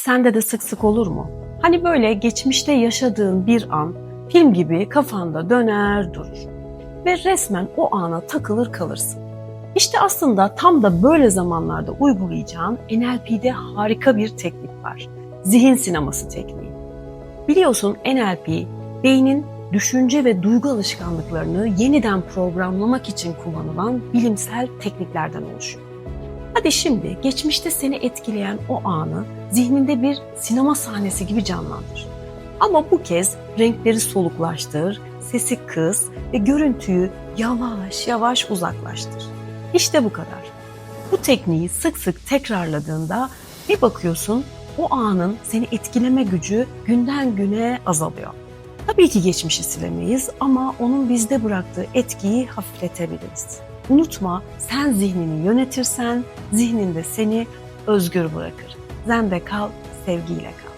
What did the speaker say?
sende de sık sık olur mu? Hani böyle geçmişte yaşadığın bir an film gibi kafanda döner durur. Ve resmen o ana takılır kalırsın. İşte aslında tam da böyle zamanlarda uygulayacağın NLP'de harika bir teknik var. Zihin sineması tekniği. Biliyorsun NLP, beynin düşünce ve duygu alışkanlıklarını yeniden programlamak için kullanılan bilimsel tekniklerden oluşuyor. Hadi şimdi geçmişte seni etkileyen o anı zihninde bir sinema sahnesi gibi canlandır. Ama bu kez renkleri soluklaştır, sesi kıs ve görüntüyü yavaş yavaş uzaklaştır. İşte bu kadar. Bu tekniği sık sık tekrarladığında bir bakıyorsun o anın seni etkileme gücü günden güne azalıyor. Tabii ki geçmişi silemeyiz ama onun bizde bıraktığı etkiyi hafifletebiliriz. Unutma sen zihnini yönetirsen zihnin de seni özgür bırakır. Zende kal, sevgiyle kal.